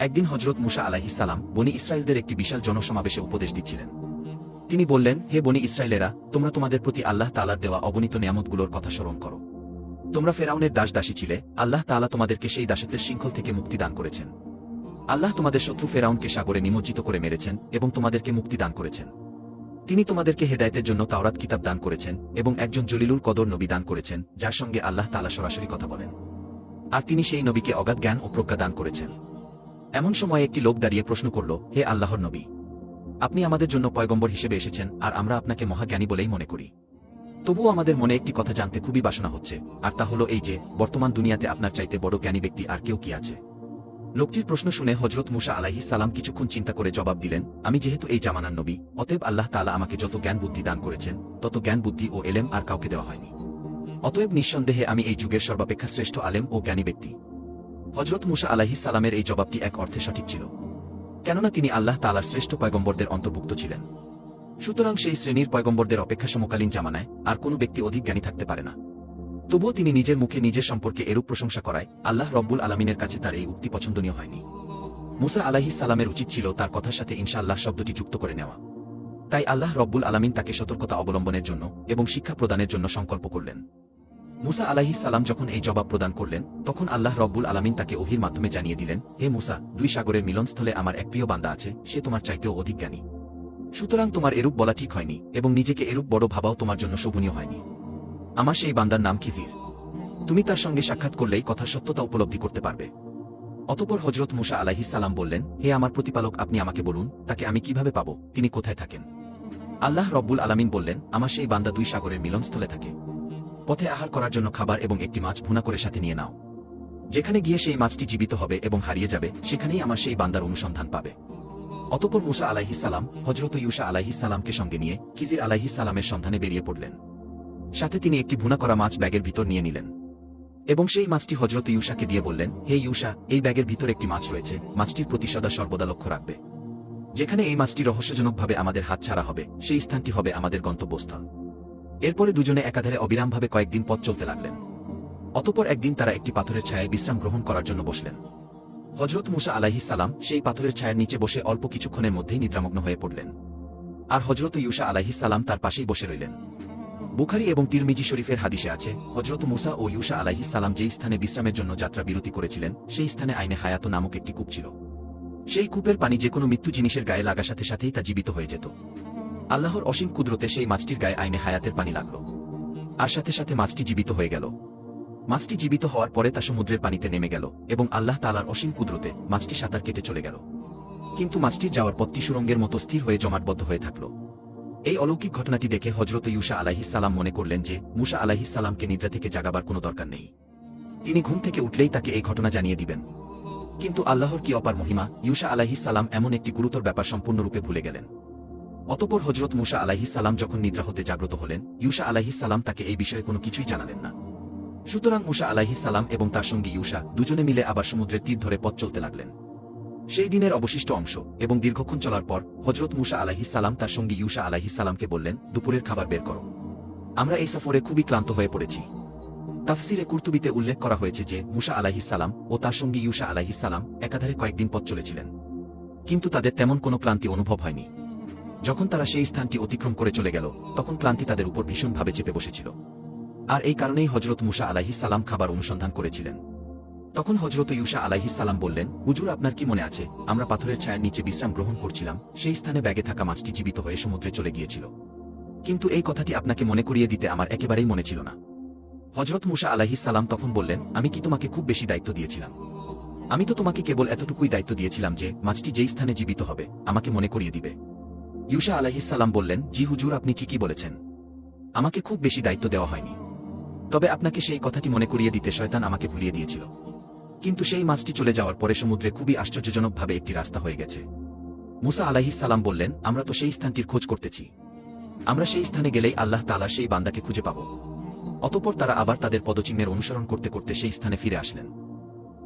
একদিন হজরত মুসা আলাহি সালাম বনি ইসরায়েলদের একটি বিশাল জনসমাবেশে উপদেশ দিচ্ছিলেন। তিনি বললেন, হে বনি ইসরায়েলেরা তোমরা তোমাদের প্রতি আল্লাহ তালার দেওয়া অগণিত নিয়ামতগুলোর কথা স্মরণ করো। তোমরা ফেরাউনের দাস দাসী ছিলে, আল্লাহ তাআলা তোমাদেরকে সেই দাসত্বের শৃঙ্খল থেকে মুক্তি দান করেছেন। আল্লাহ তোমাদের শত্রু ফেরাউনকে সাগরে নিমজ্জিত করে মেরেছেন এবং তোমাদেরকে মুক্তি দান করেছেন। তিনি তোমাদেরকে হেদায়তের জন্য তাওরাত কিতাব দান করেছেন এবং একজন জলিলুল কদর নবী দান করেছেন, যার সঙ্গে আল্লাহ তালা সরাসরি কথা বলেন। আর তিনি সেই নবীকে অগাধ জ্ঞান ও প্রজ্ঞা দান করেছেন। এমন সময় একটি লোক দাঁড়িয়ে প্রশ্ন করল, হে আল্লাহর নবী, আপনি আমাদের জন্য পয়গম্বর হিসেবে এসেছেন, আর আমরা আপনাকে মহাজ্ঞানী বলেই মনে করি। তবুও আমাদের মনে একটি কথা জানতে খুবই বাসনা হচ্ছে, আর তা হলো এই যে, বর্তমান দুনিয়াতে আপনার চাইতে বড় জ্ঞানী ব্যক্তি আর কেউ কি আছে? লোকটির প্রশ্ন শুনে হজরত মুসা আলাহি সালাম কিছুক্ষণ চিন্তা করে জবাব দিলেন, আমি যেহেতু এই জামানার নবী, অতএব আল্লাহ তালা আমাকে যত জ্ঞান বুদ্ধি দান করেছেন, তত জ্ঞান বুদ্ধি ও এলেম আর কাউকে দেওয়া হয়নি। অতএব নিঃসন্দেহে আমি এই যুগের সর্বাপেক্ষা শ্রেষ্ঠ আলেম ও জ্ঞানী ব্যক্তি। হজরত মুসা আলাহি সালামের এই জবাবটি এক অর্থে সঠিক ছিল। কেননা তিনি আল্লাহ তাআলার শ্রেষ্ঠ পয়গম্বরদের অন্তর্ভুক্ত ছিলেন। সুতরাং সেই শ্রেণির পয়গম্বরদের অপেক্ষা সমকালীন জামানায় আর কোনো ব্যক্তি অধিক জ্ঞানী থাকতে পারে না। তবুও তিনি নিজের মুখে নিজের সম্পর্কে এরূপ প্রশংসা করায় আল্লাহ রব্বুল আলমিনের কাছে তার এই উক্তি পছন্দনীয় হয়নি। মুসা আলাহি সালামের উচিত ছিল তার কথার সাথে ইনশাআল্লাহ শব্দটি যুক্ত করে নেওয়া। তাই আল্লাহ রব্বুল আলমিন তাকে সতর্কতা অবলম্বনের জন্য এবং শিক্ষা প্রদানের জন্য সংকল্প করলেন। মুসা আলাহি সালাম যখন এই জবাব প্রদান করলেন, তখন আল্লাহ রব্বুল আলমিন তাকে ওহির মাধ্যমে জানিয়ে দিলেন, হে মুসা, দুই সাগরের মিলনস্থলে আমার এক প্রিয় বান্দা আছে, সে তোমার চাইতেও অধিক জ্ঞানী। সুতরাং তোমার এরূপ বলা ঠিক হয়নি এবং নিজেকে এরূপ বড় ভাবাও তোমার জন্য শোভনীয় হয়নি। আমার সেই বান্দার নাম খিজির। তুমি তার সঙ্গে সাক্ষাৎ করলেই কথা সত্যতা উপলব্ধি করতে পারবে। অতপর হজরত মুসা আলাহি সালাম বললেন, হে আমার প্রতিপালক, আপনি আমাকে বলুন, তাকে আমি কীভাবে পাবো? তিনি কোথায় থাকেন? আল্লাহ রব্বুল আলামিন বললেন, আমার সেই বান্দা দুই সাগরের মিলনস্থলে থাকে। পথে আহার করার জন্য খাবার এবং একটি মাছ ভুনা করে সাথে নিয়ে নাও। যেখানে গিয়ে সেই মাছটি জীবিত হবে এবং হারিয়ে যাবে, সেখানেই আমার সেই বান্দার অনুসন্ধান পাবে। অতপর মুসা আলাহিস সালাম হজরত ইউসা আলাহিস সালামকে সঙ্গে নিয়ে খিজির আলাহিস সালামের সন্ধানে বেরিয়ে পড়লেন। সাথে তিনি একটি ভুনা করা মাছ ব্যাগের ভিতর নিয়ে নিলেন। এবং সেই মাছটি হজরত ইউসাকে দিয়ে বললেন, হে ইউসা, এই ব্যাগের ভিতর একটি মাছ রয়েছে, মাছটির প্রতি সদা সর্বদা লক্ষ্য রাখবে। যেখানে এই মাছটি রহস্যজনকভাবে আমাদের হাত ছাড়া হবে, সেই স্থানটি হবে আমাদের গন্তব্যস্থল। এরপরে দুজনে একাধারে অবিরামভাবে কয়েকদিন পথ চলতে লাগলেন। অতপর একদিন তারা একটি পাথরের ছায়ায় বিশ্রাম গ্রহণ করার জন্য বসলেন। হজরত মুসা আলাহি সালাম সেই পাথরের ছায়ার নিচে বসে অল্প কিছুক্ষণের মধ্যেই নিদ্রামগ্ন হয়ে পড়লেন। আর হজরত ইউসা আলাহি সালাম তার পাশেই বসে রইলেন। বুখারি এবং তিরমিজি শরীফের হাদিসে আছে হজরত মুসা ও ইউসা আলাহি সালাম যেই স্থানে বিশ্রামের জন্য যাত্রা বিরতি করেছিলেন, সেই স্থানে আইনে হায়াত নামক একটি কূপ ছিল। সেই কূপের পানি যে কোনো মৃত্যু জিনিসের গায়ে লাগা সাথে সাথেই তা জীবিত হয়ে যেত। আল্লাহর অসীম কুদরতে সেই মাছটির গায়ে আইনে হায়াতের পানি লাগল। আর সাথে সাথে মাছটি জীবিত হয়ে গেল। মাছটি জীবিত হওয়ার পরে তা সমুদ্রের পানিতে নেমে গেল এবং আল্লাহ তালার অসীম কুদরতে মাছটি সাঁতার কেটে চলে গেল। কিন্তু মাছটির যাওয়ার পথটি সুরঙ্গের মতো স্থির হয়ে জমাটবদ্ধ হয়ে থাকল। এই অলৌকিক ঘটনাটি দেখে হজরত ইউসা আলাহিসাল্লাম মনে করলেন যে, মুসা আলাহিসাল্লামকে নিদ্রা থেকে জাগাবার কোনো দরকার নেই। তিনি ঘুম থেকে উঠলেই তাকে এই ঘটনা জানিয়ে দিবেন। কিন্তু আল্লাহর কি অপার মহিমা ইউসা আলাহিসাল্লাম এমন একটি গুরুতর ব্যাপার সম্পূর্ণরূপে ভুলে গেলেন। অতপর হজরত মুসা আলাহিসাল্লাম যখন নিদ্রা হতে জাগ্রত হলেন, ইউসা আলাহিসাল্লাম তাকে এই বিষয়ে কোনো কিছুই জানালেন না। সুতরাং মুসা আলাহিসাল্লাম এবং তার সঙ্গে ইউসা দুজনে মিলে আবার সমুদ্রের তীর ধরে পথ চলতে লাগলেন। সেই দিনের অবশিষ্ট অংশ এবং দীর্ঘক্ষণ চলার পর হজরত মুসা আলাহিসাল্লাম তার সঙ্গে ইউসা আলাহিসাল্লামকে বললেন, দুপুরের খাবার বের করো। আমরা এই সফরে খুবই ক্লান্ত হয়ে পড়েছি। তাফসিরে কুর্তুবিতে উল্লেখ করা হয়েছে যে, মুসা আলাহিসাল্লাম ও তার সঙ্গে ইউসা আলাহিসাল্লাম একাধারে কয়েকদিন পথ চলেছিলেন। কিন্তু তাদের তেমন কোনো ক্লান্তি অনুভব হয়নি। যখন তারা সেই স্থানটি অতিক্রম করে চলে গেল, তখন ক্লান্তি তাদের উপর ভীষণভাবে চেপে বসেছিল। আর এই কারণেই হজরত মুসা আলাহিসাল্লাম খাবার অনুসন্ধান করেছিলেন। তখন হজরত ইউসা আলাহিসাল্লাম বললেন, হুজুর, আপনার কি মনে আছে? আমরা পাথরের ছায়ার নিচে বিশ্রাম গ্রহণ করছিলাম, সেই স্থানে ব্যাগে থাকা মাছটি জীবিত হয়ে সমুদ্রে চলে গিয়েছিল। কিন্তু এই কথাটি আপনাকে মনে করিয়ে দিতে আমার একেবারেই মনে ছিল না। হজরত মুসা আলাহিসাল্লাম তখন বললেন, আমি কি তোমাকে খুব বেশি দায়িত্ব দিয়েছিলাম? আমি তো তোমাকে কেবল এতটুকুই দায়িত্ব দিয়েছিলাম যে, মাছটি যেই স্থানে জীবিত হবে, আমাকে মনে করিয়ে দিবে। ইউসা আলাহিসাল্লাম বললেন, জি হুজুর, আপনি ঠিকই বলেছেন। আমাকে খুব বেশি দায়িত্ব দেওয়া হয়নি। তবে আপনাকে সেই কথাটি মনে করিয়ে দিতে শয়তান আমাকে ভুলিয়ে দিয়েছিল। কিন্তু সেই মাছটি চলে যাওয়ার পরে সমুদ্রে খুবই আশ্চর্যজনকভাবে একটি রাস্তা হয়ে গেছে। মুসা আলাহিস সালাম বললেন, আমরা তো সেই স্থানটির খোঁজ করতেছি। আমরা সেই স্থানে গেলেই আল্লাহ তালা সেই বান্দাকে খুঁজে পাব। অতপর তারা আবার তাদের পদচিহ্নের অনুসরণ করতে করতে সেই স্থানে ফিরে আসলেন।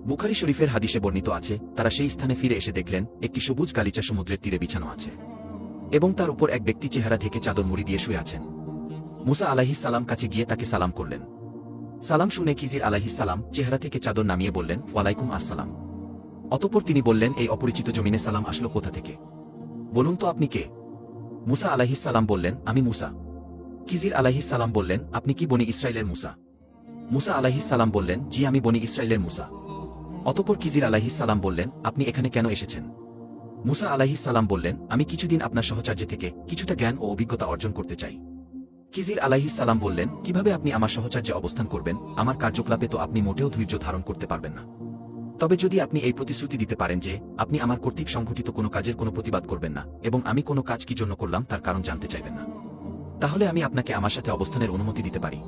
বুখারি শরীফের হাদিসে বর্ণিত আছে, তারা সেই স্থানে ফিরে এসে দেখলেন, একটি সবুজ গালিচা সমুদ্রের তীরে বিছানো আছে। এবং তার উপর এক ব্যক্তি চেহারা থেকে চাদর মুড়ি দিয়ে শুয়ে আছেন। মুসা আলাহিস সালাম কাছে গিয়ে তাকে সালাম করলেন। সালাম শুনে কিজির আলাহিস সালাম চেহারা থেকে চাদর নামিয়ে বললেন, ওয়ালাইকুম আসসালাম। অতঃপর তিনি বললেন, এই অপরিচিত জমিনে সালাম আসলো কোথা থেকে? বলুন তো আপনি কে? মুসা আলাহিস সালাম বললেন, আমি মুসা। কিজির আলাহিস সালাম বললেন, আপনি কি বনি ইসরায়েলের মুসা? মুসা আলাহিস সালাম বললেন, জি, আমি বনি ইসরায়েলের মুসা। অতপর কিজির আলাহিস সালাম বললেন, আপনি এখানে কেন এসেছেন? মুসা আলাহিস সালাম বললেন, আমি কিছুদিন আপনার সহচার্য থেকে কিছুটা জ্ঞান ও অভিজ্ঞতা অর্জন করতে চাই। কিজির আলাহিস সালাম বললেন, কীভাবে আপনি আমার সহচার্যে অবস্থান করবেন? আমার কার্যকলাপে তো আপনি মোটেও ধৈর্য ধারণ করতে পারবেন না। তবে যদি আপনি এই প্রতিশ্রুতি দিতে পারেন যে, আপনি আমার কর্তৃক সংঘটিত কোনো কাজের কোনো প্রতিবাদ করবেন না এবং আমি কোনো কাজ কি জন্য করলাম তার কারণ জানতে চাইবেন না, তাহলে আমি আপনাকে আমার সাথে অবস্থানের অনুমতি দিতে পারি।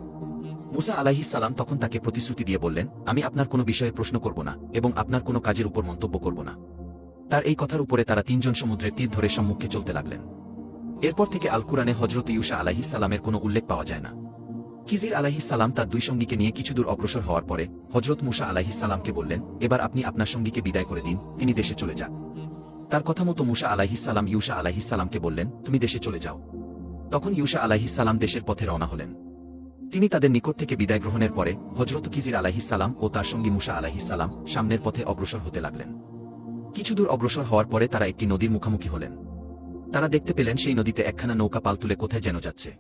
মুসা আলাহিস সালাম তখন তাকে প্রতিশ্রুতি দিয়ে বললেন, আমি আপনার কোনো বিষয়ে প্রশ্ন করব না এবং আপনার কোনো কাজের উপর মন্তব্য করব না। তার এই কথার উপরে তারা তিনজন সমুদ্রের তীর ধরে সম্মুখে চলতে লাগলেন। এরপর থেকে আল কুরআনে হজরত ইউসা আলাহিস সালামের কোনো উল্লেখ পাওয়া যায় না। কিজির আলাহিস সালাম তার দুই সঙ্গীকে নিয়ে কিছু দূর অগ্রসর হওয়ার পরে হজরত মুসা আলাহিস সালামকে বললেন, এবার আপনি আপনার সঙ্গীকে বিদায় করে দিন, তিনি দেশে চলে যান। তার কথা মতো মুসা আলাহিস সালাম ইউসা আলাহিস সালামকে বললেন, তুমি দেশে চলে যাও। তখন ইউসা আলাহিস সালাম দেশের পথে রওনা হলেন। তিনি তাদের নিকট থেকে বিদায় গ্রহণের পরে হজরত কিজির আলাহিস সালাম ও তার সঙ্গী মুসা আলাহিস সালাম সামনের পথে অগ্রসর হতে লাগলেন। কিছু দূর অগ্রসর হওয়ার পরে তারা একটি নদীর মুখোমুখি হলেন। তারা দেখতে পেলেন সেই নদীতে একখানা নৌকা পাল তুলে কোথায় যেন যাচ্ছে।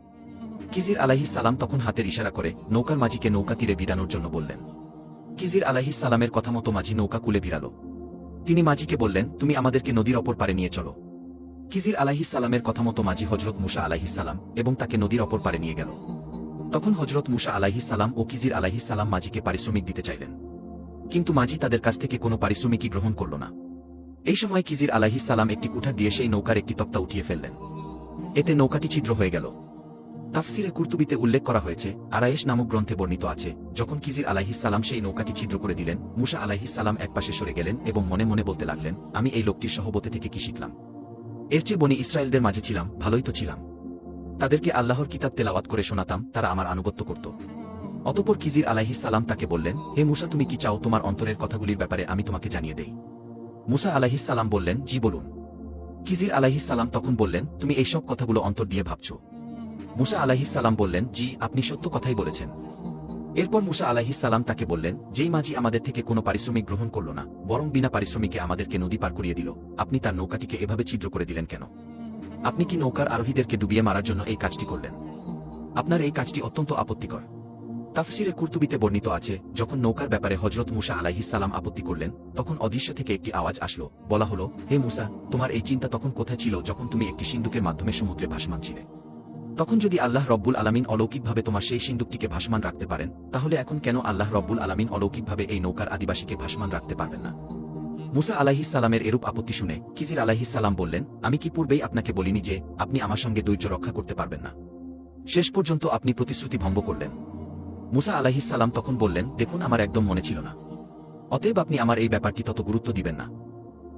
কিজির আলাহিস সালাম তখন হাতের ইশারা করে নৌকার মাঝিকে নৌকা তীরে ভিড়ানোর জন্য বললেন। কিজির আলাহিস সালামের কথা মতো মাঝি নৌকা কুলে ভিড়াল তিনি মাঝিকে বললেন, তুমি আমাদেরকে নদীর অপর পারে নিয়ে চলো। কিজির আলাহিস সালামের কথা মতো মাঝি হজরত মুসা আলাহি সালাম এবং তাকে নদীর অপর পারে নিয়ে গেল। তখন হজরত মুসা আলাহিস সালাম ও কিজির আলাহি সালাম মাঝিকে পারিশ্রমিক দিতে চাইলেন। কিন্তু মাঝি তাদের কাছ থেকে কোনো পারিশ্রমিকই গ্রহণ করল না। এই সময় কিজির আলাহি সালাম একটি কুঠার দিয়ে সেই নৌকার একটি তক্তা উঠিয়ে ফেললেন। এতে নৌকাটি ছিদ্র হয়ে গেল। তাফসিরে কুর্তুবিতে উল্লেখ করা হয়েছে, আরায়েশ নামক গ্রন্থে বর্ণিত আছে, যখন কিজির আলাহিস সালাম সেই নৌকাটি ছিদ্র করে দিলেন, মুসা আলাহিস সালাম একপাশে সরে গেলেন এবং মনে মনে বলতে লাগলেন, আমি এই লোকটির সহবতে থেকে কি শিখলাম? এর চেয়ে বনি ইসরায়েলদের মাঝে ছিলাম, ভালোই তো ছিলাম। তাদেরকে আল্লাহর কিতাব তেলাওয়াত করে শোনাতাম, তারা আমার আনুগত্য করত। অতপর কিজির আলাহিস সালাম তাকে বললেন, হে মুসা, তুমি কি চাও তোমার অন্তরের কথাগুলির ব্যাপারে আমি তোমাকে জানিয়ে দেই? মুসা আলাহিস সালাম বললেন, জি বলুন। কিজির আলাহিস সালাম তখন বললেন, তুমি এইসব কথাগুলো অন্তর দিয়ে ভাবছ। মুসা আলাহিস সালাম বললেন, জি, আপনি সত্য কথাই বলেছেন। এরপর মুসা আলাহিস সালাম তাকে বললেন, যেই মাঝি আমাদের থেকে কোনো পারিশ্রমিক গ্রহণ করল না, বরং বিনা পারিশ্রমিকে আমাদেরকে নদী পার করিয়ে দিল, আপনি তার নৌকাটিকে এভাবে ছিদ্র করে দিলেন কেন? আপনি কি নৌকার আরোহীদেরকে ডুবিয়ে মারার জন্য এই কাজটি করলেন? আপনার এই কাজটি অত্যন্ত আপত্তিকর। তাফসিরে কুর্তুবিতে বর্ণিত আছে, যখন নৌকার ব্যাপারে হজরত মুসা সালাম আপত্তি করলেন, তখন অদৃশ্য থেকে একটি আওয়াজ আসলো। বলা হলো, হে মুসা, তোমার এই চিন্তা তখন কোথায় ছিল যখন তুমি একটি সিন্ধুকের মাধ্যমে সমুদ্রে ভাসমান ছিলে? তখন যদি আল্লাহ রব্বুল আলামিন অলৌকিকভাবে তোমার সেই সিন্ধুকটিকে ভাসমান রাখতে পারেন, তাহলে এখন কেন আল্লাহ রব্বুল আলামিন অলৌকিকভাবে এই নৌকার আদিবাসীকে ভাসমান রাখতে পারবেন না? মুসা আলাহিস সালামের এরূপ আপত্তি শুনে কিজির আলাহিস সালাম বললেন, আমি কি পূর্বেই আপনাকে বলিনি যে আপনি আমার সঙ্গে ধৈর্য রক্ষা করতে পারবেন না? শেষ পর্যন্ত আপনি প্রতিশ্রুতি ভঙ্গ করলেন। মুসা আলাহিস সালাম তখন বললেন, দেখুন, আমার একদম মনে ছিল না। অতএব আপনি আমার এই ব্যাপারটি তত গুরুত্ব দিবেন না।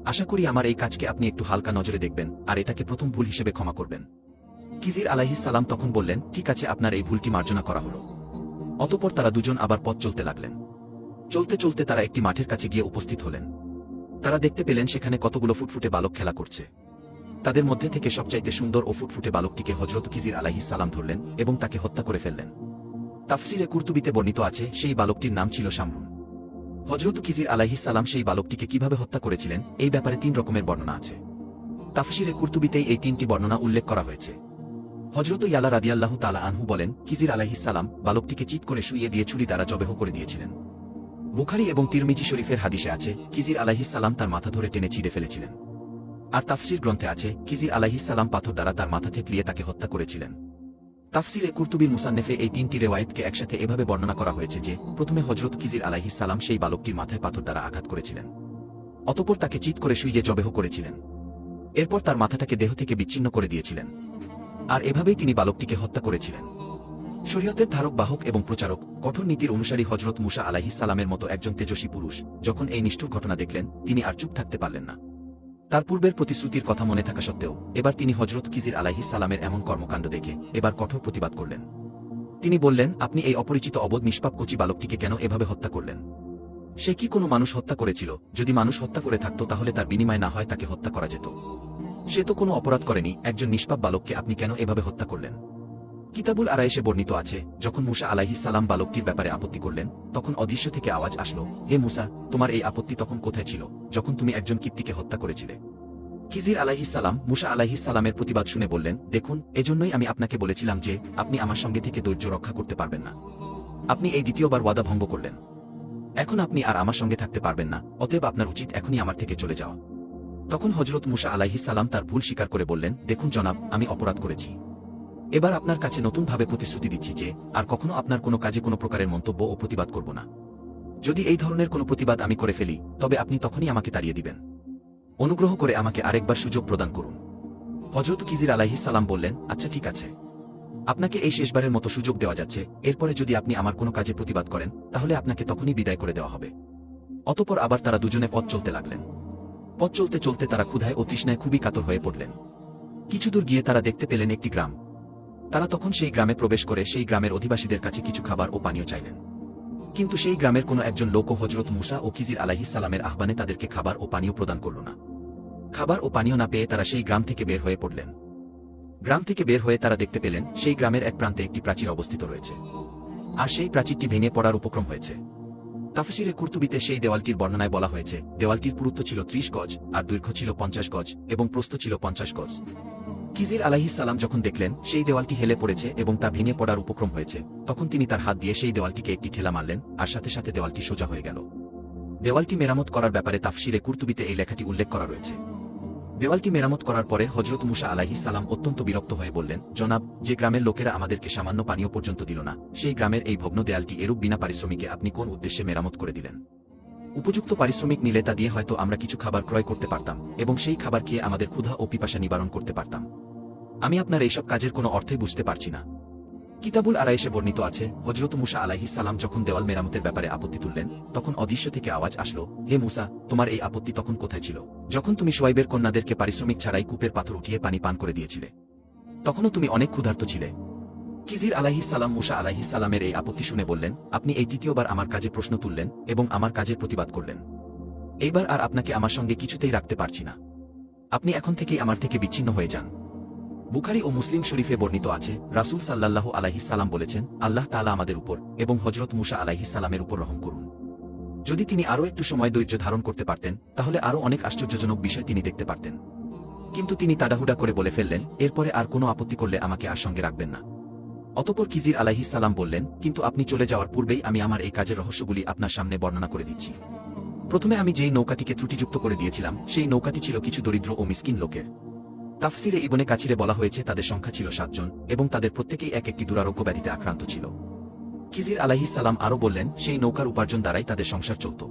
আশা করি আমার এই কাজকে আপনি একটু হালকা নজরে দেখবেন, আর এটাকে প্রথম ভুল হিসেবে ক্ষমা করবেন। কিজির আলাহিস সালাম তখন বললেন, ঠিক আছে, আপনার এই ভুলটি মার্জনা করা হলো। অতপর তারা দুজন আবার পথ চলতে লাগলেন। চলতে চলতে তারা একটি মাঠের কাছে গিয়ে উপস্থিত হলেন। তারা দেখতে পেলেন, সেখানে কতগুলো ফুটফুটে বালক খেলা করছে। তাদের মধ্যে থেকে সবচাইতে সুন্দর ও ফুটফুটে বালকটিকে হজরত কিজির আলাহিস সালাম ধরলেন এবং তাকে হত্যা করে ফেললেন। তাফসিরে কুর্তুবিতে বর্ণিত আছে, সেই বালকটির নাম ছিল শামরুন। হজরত কিজির আলাহিস সালাম সেই বালকটিকে কীভাবে হত্যা করেছিলেন, এই ব্যাপারে তিন রকমের বর্ণনা আছে। তাফসিরে কুর্তুবিতেই এই তিনটি বর্ণনা উল্লেখ করা হয়েছে। হজরত ইয়ালা রাদিয়াল্লাহ তালা আনহু বলেন কিজির আলাহিস সালাম বালকটিকে চিৎ করে শুইয়ে দিয়ে ছুরি দ্বারা জবেহ করে দিয়েছিলেন। বুখারি এবং তিরমিজি শরীফের হাদিসে আছে কিজির আলাহিস সালাম তার মাথা ধরে টেনে ছিঁড়ে ফেলেছিলেন। আর তাফসির গ্রন্থে আছে কিজির আলাহিস সালাম পাথর দ্বারা তার মাথা থেতলিয়ে তাকে হত্যা করেছিলেন। তাফসিরে কুর্তুবির মুসান্নেফে এই তিনটি রেওয়ায়তকে একসাথে এভাবে বর্ণনা করা হয়েছে যে, প্রথমে হজরত কিজির সালাম সেই বালকটির মাথায় পাথর দ্বারা আঘাত করেছিলেন। অতপর তাকে চিৎ করে শুইয়ে জবেহ করেছিলেন। এরপর তার মাথাটাকে দেহ থেকে বিচ্ছিন্ন করে দিয়েছিলেন। আর এভাবেই তিনি বালকটিকে হত্যা করেছিলেন। শরীয়তের ধারক, বাহক এবং প্রচারক কঠোর নীতির অনুসারী হজরত মুসা আলাহিস সালামের মতো একজন তেজস্বী পুরুষ, যখন এই নিষ্ঠুর ঘটনা দেখলেন, তিনি আর চুপ থাকতে পারলেন না। তার পূর্বের প্রতিশ্রুতির কথা মনে থাকা সত্ত্বেও, এবার তিনি হজরত কিজির আলাহি সালামের এমন কর্মকাণ্ড দেখে এবার কঠোর প্রতিবাদ করলেন। তিনি বললেন, আপনি এই অপরিচিত অবধ নিষ্পাপ কচি বালকটিকে কেন এভাবে হত্যা করলেন? সে কি কোনো মানুষ হত্যা করেছিল? যদি মানুষ হত্যা করে থাকত, তাহলে তার বিনিময় না হয় তাকে হত্যা করা যেত। সে তো কোনো অপরাধ করেনি, একজন নিষ্পাপ বালককে আপনি কেন এভাবে হত্যা করলেন? কিতাবুল আরাইশে বর্ণিত আছে, যখন মুসা আলাইহিস সালাম বালকটির ব্যাপারে আপত্তি করলেন, তখন অদৃশ্য থেকে আওয়াজ আসলো, হে মুসা, তোমার এই আপত্তি তখন কোথায় ছিল, যখন তুমি একজন কিপ্তিকে হত্যা করেছিলে? খিজির আলাইহিস সালাম মুসা আলাইহিস সালামের প্রতিবাদ শুনে বললেন, দেখুন, এজন্যই আমি আপনাকে বলেছিলাম যে, আপনি আমার সঙ্গে থেকে ধৈর্য রক্ষা করতে পারবেন না। আপনি এই দ্বিতীয়বার ওয়াদা ভঙ্গ করলেন। এখন আপনি আর আমার সঙ্গে থাকতে পারবেন না, অতএব আপনার উচিত এখনই আমার থেকে চলে যাওয়া। তখন হজরত মুসা আলাইহিস সালাম তার ভুল স্বীকার করে বললেন, দেখুন জনাব, আমি অপরাধ করেছি। এবার আপনার কাছে নতুনভাবে প্রতিশ্রুতি দিচ্ছি যে, আর কখনো আপনার কোনো কাজে কোনো প্রকারের মন্তব্য ও প্রতিবাদ করব না। যদি এই ধরনের কোনো প্রতিবাদ আমি করে ফেলি, তবে আপনি তখনই আমাকে তাড়িয়ে দিবেন। অনুগ্রহ করে আমাকে আরেকবার সুযোগ প্রদান করুন। হজরত কিজির আলাইহিস সালাম বললেন আচ্ছা ঠিক আছে। আপনাকে এই শেষবারের মতো সুযোগ দেওয়া যাচ্ছে। এরপরে যদি আপনি আমার কোনো কাজে প্রতিবাদ করেন, তাহলে আপনাকে তখনই বিদায় করে দেওয়া হবে। অতপর আবার তারা দুজনে পথ চলতে লাগলেন। পথ চলতে চলতে তারা ক্ষুধায় ও তৃষ্ণায় খুবই কাতর হয়ে পড়লেন। কিছুদূর গিয়ে তারা দেখতে পেলেন একটি গ্রাম। তারা তখন সেই গ্রামে প্রবেশ করে সেই গ্রামের অধিবাসীদের কাছে কিছু খাবার ও পানীয় চাইলেন। কিন্তু সেই গ্রামের কোনো একজন লোক হজরত মুসা ও খিজির সালামের আহ্বানে তাদেরকে খাবার ও পানীয় প্রদান করল না। খাবার ও পানীয় না পেয়ে তারা সেই গ্রাম থেকে বের হয়ে পড়লেন। গ্রাম থেকে বের হয়ে তারা দেখতে পেলেন সেই গ্রামের এক প্রান্তে একটি প্রাচীর অবস্থিত রয়েছে। আর সেই প্রাচীরটি ভেঙে পড়ার উপক্রম হয়েছে। তাফসিরে কুর্তুবিতে সেই দেওয়ালটির বর্ণনায় বলা হয়েছে, দেওয়ালটির পুরুত্ব ছিল ত্রিশ গজ, আর দৈর্ঘ্য ছিল পঞ্চাশ গজ এবং প্রস্থ ছিল পঞ্চাশ গজ। কিজির আলাহিস সালাম যখন দেখলেন, সেই দেওয়ালটি হেলে পড়েছে এবং তা ভেঙে পড়ার উপক্রম হয়েছে, তখন তিনি তার হাত দিয়ে সেই দেওয়ালটিকে একটি ঠেলা মারলেন, আর সাথে সাথে দেওয়ালটি সোজা হয়ে গেল। দেওয়ালটি মেরামত করার ব্যাপারে তাফসিরে কুর্তুবিতে এই লেখাটি উল্লেখ করা রয়েছে। দেওয়ালটি মেরামত করার পরে হজরত মুসা আলাহিস সালাম অত্যন্ত বিরক্ত হয়ে বললেন, জনাব, যে গ্রামের লোকেরা আমাদেরকে সামান্য পানীয় পর্যন্ত দিল না, সেই গ্রামের এই ভগ্ন দেয়ালটি এরূপ বিনা পারিশ্রমিকে আপনি কোন উদ্দেশ্যে মেরামত করে দিলেন? উপযুক্ত পারিশ্রমিক নিলে তা দিয়ে হয়তো আমরা কিছু খাবার ক্রয় করতে পারতাম, এবং সেই খাবার খেয়ে আমাদের ক্ষুধা ও পিপাসা নিবারণ করতে পারতাম। আমি আপনার এইসব কাজের কোনো অর্থই বুঝতে পারছি না। কিতাবুল আরাইশে বর্ণিত আছে হজরত মুসা আলাহিস সালাম যখন দেওয়াল মেরামতের ব্যাপারে আপত্তি তুললেন, তখন অদৃশ্য থেকে আওয়াজ আসলো, হে মুসা, তোমার এই আপত্তি তখন কোথায় ছিল? যখন তুমি সোয়াইবের কন্যাদেরকে পারিশ্রমিক ছাড়াই কূপের পাথর উঠিয়ে পানি পান করে দিয়েছিলে, তখনও তুমি অনেক ক্ষুধার্ত ছিলে। কিজির আলাহিস সালাম মুসা আলাহিস সালামের এই আপত্তি শুনে বললেন, আপনি এই তৃতীয়বার আমার কাজে প্রশ্ন তুললেন এবং আমার কাজের প্রতিবাদ করলেন। এইবার আর আপনাকে আমার সঙ্গে কিছুতেই রাখতে পারছি না। আপনি এখন থেকেই আমার থেকে বিচ্ছিন্ন হয়ে যান। বুখারি ও মুসলিম শরীফে বর্ণিত আছে, রাসুল সাল্লাল্লাহু আলাইহিস সালাম বলেছেন, আল্লাহ তালা আমাদের উপর এবং হজরত মুসা আলাইহিস সালামের উপর রহম করুন। যদি তিনি আরও একটু সময় ধৈর্য ধারণ করতে পারতেন, তাহলে আরও অনেক আশ্চর্যজনক বিষয় তিনি দেখতে পারতেন। কিন্তু তিনি তাড়াহুড়া করে বলে ফেললেন, এরপরে আর কোনো আপত্তি করলে আমাকে আর সঙ্গে রাখবেন না। অতপর কিজির আলাইহিস সালাম বললেন, কিন্তু আপনি চলে যাওয়ার পূর্বেই আমি আমার এই কাজের রহস্যগুলি আপনার সামনে বর্ণনা করে দিচ্ছি। প্রথমে আমি যেই নৌকাটিকে ত্রুটিযুক্ত করে দিয়েছিলাম, সেই নৌকাটি ছিল কিছু দরিদ্র ও মিসকিন লোকের। তাফসিরে ইবনে কাছিরে বলা হয়েছে, তাদের সংখ্যা ছিল সাতজন এবং তাদের প্রত্যেকেই এক একটি দুরারোগ্য ব্যাধিতে আক্রান্ত ছিল। আলাহিস সালাম আরও বললেন, সেই নৌকার উপার্জন দ্বারাই তাদের সংসার চলত।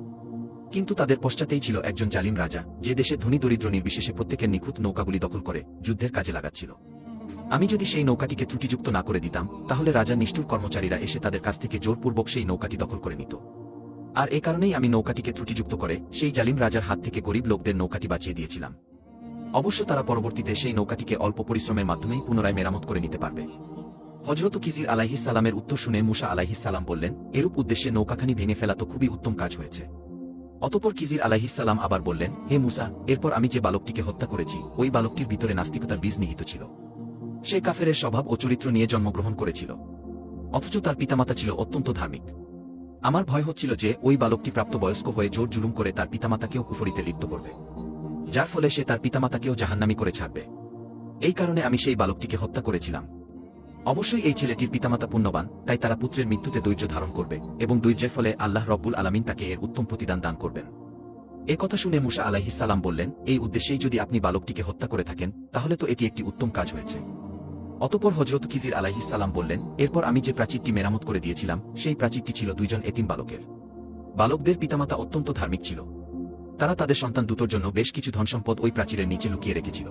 কিন্তু তাদের পশ্চাতেই ছিল একজন জালিম রাজা, যে দেশে ধনী দরিদ্র নির্বিশেষে প্রত্যেকের নিখুঁত নৌকাগুলি দখল করে যুদ্ধের কাজে লাগাচ্ছিল। আমি যদি সেই নৌকাটিকে ত্রুটিযুক্ত না করে দিতাম, তাহলে রাজা নিষ্ঠুর কর্মচারীরা এসে তাদের কাছ থেকে জোরপূর্বক সেই নৌকাটি দখল করে নিত। আর এ কারণেই আমি নৌকাটিকে ত্রুটিযুক্ত করে সেই জালিম রাজার হাত থেকে গরিব লোকদের নৌকাটি বাঁচিয়ে দিয়েছিলাম। অবশ্য তারা পরবর্তীতে সেই নৌকাটিকে অল্প পরিশ্রমের মাধ্যমেই পুনরায় মেরামত করে নিতে পারবে। হজরত কিজির সালামের উত্তর শুনে মুসা সালাম বললেন, এরূপ উদ্দেশ্যে নৌকাখানি ভেঙে ফেলা তো খুবই উত্তম কাজ হয়েছে। অতপর কিজির সালাম আবার বললেন, হে মুসা, এরপর আমি যে বালকটিকে হত্যা করেছি, ওই বালকটির ভিতরে নাস্তিকতার বীজ নিহিত ছিল। সে কাফেরের স্বভাব ও চরিত্র নিয়ে জন্মগ্রহণ করেছিল। অথচ তার পিতামাতা ছিল অত্যন্ত ধার্মিক। আমার ভয় হচ্ছিল যে, ওই বালকটি প্রাপ্তবয়স্ক হয়ে জোর জুলুম করে তার পিতামাতাকেও কুফরিতে লিপ্ত করবে। যার ফলে সে তার পিতামাতাকেও জাহান্নামি করে ছাড়বে। এই কারণে আমি সেই বালকটিকে হত্যা করেছিলাম। অবশ্যই এই ছেলেটির পিতামাতা পুণ্যবান, তাই তারা পুত্রের মৃত্যুতে ধৈর্য ধারণ করবে এবং ধৈর্যের ফলে আল্লাহ রব্বুল আলামিন তাকে এর উত্তম প্রতিদান দান করবেন। এ কথা শুনে মুসা আলাহিস সালাম বললেন, এই উদ্দেশ্যেই যদি আপনি বালকটিকে হত্যা করে থাকেন, তাহলে তো এটি একটি উত্তম কাজ হয়েছে। অতপর হজরত কিজির আলাহিস সালাম বললেন, এরপর আমি যে প্রাচীরটি মেরামত করে দিয়েছিলাম, সেই প্রাচীরটি ছিল দুইজন এতিম বালকের। বালকদের পিতামাতা অত্যন্ত ধার্মিক ছিল। তারা তাদের সন্তান দুটোর জন্য বেশ কিছু ধনসম্পদ ওই প্রাচীরের নিচে লুকিয়ে রেখেছিল,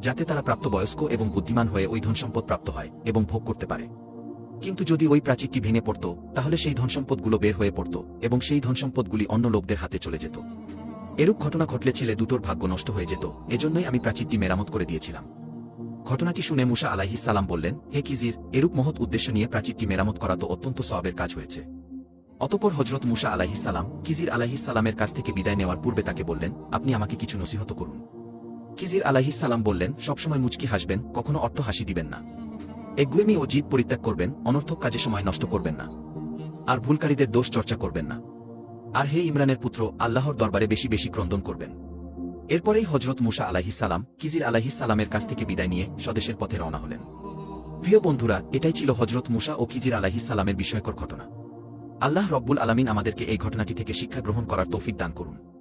যাতে তারা প্রাপ্তবয়স্ক এবং বুদ্ধিমান হয়ে ওই ধনসম্পদ প্রাপ্ত হয় এবং ভোগ করতে পারে। কিন্তু যদি ওই প্রাচীরটি ভেঙে পড়ত, তাহলে সেই ধনসম্পদগুলো বের হয়ে পড়ত এবং সেই ধনসম্পদগুলি অন্য লোকদের হাতে চলে যেত। এরূপ ঘটনা ঘটলে ছেলে দুটোর ভাগ্য নষ্ট হয়ে যেত, এজন্যই আমি প্রাচীরটি মেরামত করে দিয়েছিলাম। ঘটনাটি শুনে মুসা আলাহিস সালাম বললেন, হে কিজির এরূপ মহৎ উদ্দেশ্য নিয়ে প্রাচীরটি মেরামত করা তো অত্যন্ত সবের কাজ হয়েছে। অতপর হজরত মুসা আলাহিস সালাম কিজির আলাহিস সালামের কাছ থেকে বিদায় নেওয়ার পূর্বে তাকে বললেন, আপনি আমাকে কিছু নসিহত করুন। কিজির আলাহিস সালাম বললেন, সবসময় মুচকি হাসবেন, কখনো অর্থ হাসি দিবেন না। এগুয়েমি ও জিদ পরিত্যাগ করবেন, অনর্থক কাজে সময় নষ্ট করবেন না। আর ভুলকারীদের দোষ চর্চা করবেন না। আর হে ইমরানের পুত্র, আল্লাহর দরবারে বেশি বেশি ক্রন্দন করবেন। এরপরেই হজরত মুসা আলাহিসাল্লাম কিজির আলাহিসাল্লামের কাছ থেকে বিদায় নিয়ে স্বদেশের পথে রওনা হলেন। প্রিয় বন্ধুরা, এটাই ছিল হজরত মুসা ও কিজির আলাহিসাল্লামের বিষয়কর ঘটনা। আল্লাহ রব্বুল আলমিন আমাদেরকে এই ঘটনাটি থেকে শিক্ষা গ্রহণ করার তৌফিক দান করুন।